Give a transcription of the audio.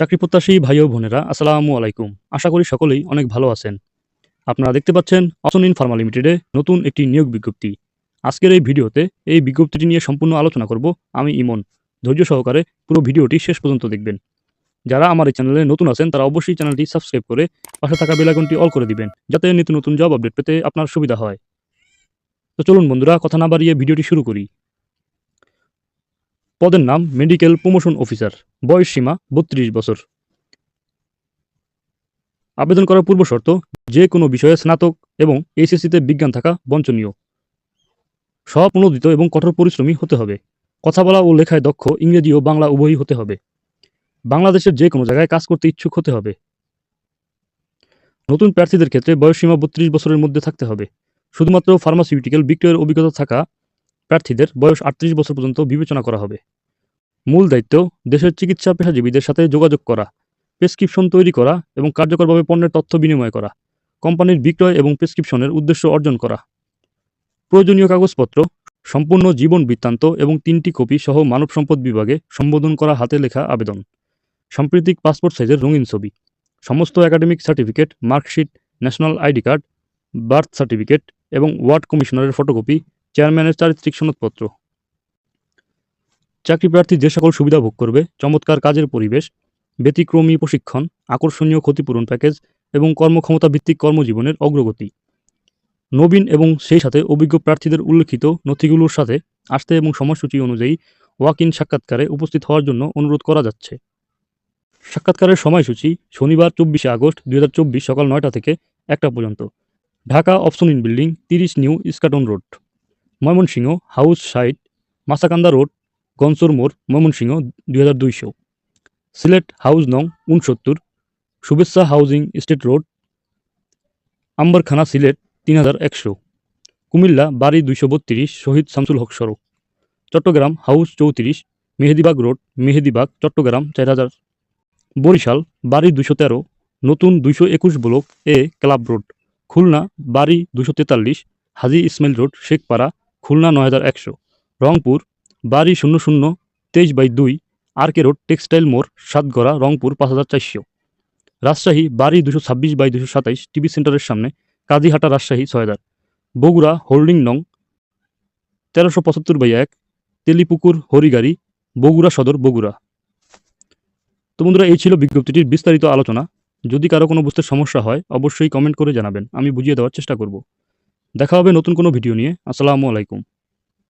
চাকরি প্রত্যাশী ভাই ও বোনেরা, আসসালামু আলাইকুম। আশা করি সকলেই অনেক ভালো আছেন। আপনারা দেখতে পাচ্ছেন অসন ইন ফার্মা লিমিটেডে নতুন একটি নিয়োগ বিজ্ঞপ্তি। আজকের এই ভিডিওতে এই বিজ্ঞপ্তিটি নিয়ে সম্পূর্ণ আলোচনা করব আমি ইমন। ধৈর্য সহকারে পুরো ভিডিওটি শেষ পর্যন্ত দেখবেন। যারা আমার এই চ্যানেলে নতুন আছেন, তারা অবশ্যই চ্যানেলটি সাবস্ক্রাইব করে পাশে থাকা বেলাইকনটি অল করে দিবেন, যাতে নিত্য নতুন জব আপডেট পেতে আপনার সুবিধা হয়। তো চলুন বন্ধুরা, কথা না বাড়িয়ে ভিডিওটি শুরু করি। পদের নাম মেডিকেল প্রমোশন অফিসার। বয়স সীমা বত্রিশ বছর। আবেদন করার পূর্ব শর্ত, যে কোনো বিষয়ে স্নাতক এবং এইচএসসিতে বিজ্ঞান থাকা বঞ্চনীয়। স্বপ্রণোদিত এবং কঠোর পরিশ্রমী হতে হবে। কথা বলা ও লেখায় দক্ষ ইংরেজি ও বাংলা উভয়ই হতে হবে। বাংলাদেশের যে কোনো জায়গায় কাজ করতে ইচ্ছুক হতে হবে। নতুন প্রার্থীদের ক্ষেত্রে বয়সসীমা বত্রিশ বছরের মধ্যে থাকতে হবে। শুধুমাত্র ফার্মাসিউটিক্যাল বিক্রয়ের অভিজ্ঞতা থাকা প্রার্থীদের বয়স আটত্রিশ বছর পর্যন্ত বিবেচনা করা হবে। মূল দায়িত্ব দেশের চিকিৎসা পেশাজীবীদের সাথে যোগাযোগ করা, প্রেসক্রিপশন তৈরি করা এবং কার্যকরভাবে পণ্যের তথ্য বিনিময় করা, কোম্পানির বিক্রয় এবং প্রেসক্রিপশনের উদ্দেশ্য অর্জন করা। প্রয়োজনীয় কাগজপত্র, সম্পূর্ণ জীবন বৃত্তান্ত এবং তিনটি কপি সহ মানব সম্পদ বিভাগে সম্বোধন করা হাতে লেখা আবেদন। সাম্প্রতিক পাসপোর্ট সাইজের রঙিন ছবি, সমস্ত academic certificate, marksheet, national ID card, birth certificate এবং ওয়ার্ড কমিশনারের ফটোকপি চেয়ারম্যানের চারিত্রিক সনদপত্র। চাকরি প্রার্থী যে সকল সুবিধা ভোগ করবে, চমৎকার কাজের পরিবেশ, ব্যতিক্রমী প্রশিক্ষণ, আকর্ষণীয় ক্ষতিপূরণ প্যাকেজ এবং কর্মক্ষমতা ভিত্তিক কর্মজীবনের অগ্রগতি। নবীন এবং সেই সাথে অভিজ্ঞ প্রার্থীদের উল্লেখিত নথিগুলোর সাথে আসতে এবং সময়সূচি অনুযায়ী ওয়াক ইন সাক্ষাৎকারে উপস্থিত হওয়ার জন্য অনুরোধ করা যাচ্ছে। সাক্ষাৎকারের সময়সূচি শনিবার চব্বিশে আগস্ট দুই হাজার চব্বিশ সকাল নয়টা থেকে একটা পর্যন্ত। ঢাকা অপশন ইন বিল্ডিং তিরিশ new Eskaton road. Mymensingh, house site Mashakanda road গনসর মোড়, ময়মনসিংহ, দুই হাজার দুইশো। সিলেট হাউস নং উনসত্তর Shuvechha housing estate road, Ambarkhana Sylhet, তিন হাজার একশো। কুমিল্লা, বাড়ি দুইশো বত্রিশ, শহীদ শামসুল হক সড়ক। চট্টগ্রাম, হাউস চৌত্রিশ, মেহেদিবাগ রোড, মেহেদিবাগ, চট্টগ্রাম, চার হাজার। বরিশাল, বাড়ি দুশো তেরো, নতুন দুইশো একুশ block A club road. Khulna, বাড়ি দুশো তেতাল্লিশ, হাজি ইসমাইল রোড, শেখপাড়া খুলনা নয় হাজার একশো, রংপুর বাড়ি শূন্য শূন্য তেইশ বাই দুই আর কে রোড টেক্সটাইল মোড় সাতগড়া, রংপুর পাঁচ হাজার চারশো। রাজশাহী বাড়ি দুশো ছাব্বিশ বাই দুশো সাতাইশ, টিভি সেন্টারের সামনে কাজীহাটা রাজশাহী ছয় হাজার। বগুড়া হোল্ডিং নং তেরোশো পঁচাত্তর বাই এক, তেলিপুকুর হরিগাড়ি, বগুড়া সদর বগুড়া। তো বন্ধুরা, এই ছিল বিজ্ঞপ্তিটির বিস্তারিত আলোচনা। যদি কারও কোনো বুঝতে সমস্যা হয়, অবশ্যই কমেন্ট করে জানাবেন। আমি বুঝিয়ে দেওয়ার চেষ্টা করব। দেখা হবে নতুন কোনো ভিডিও নিয়ে। আসসালামু আলাইকুম।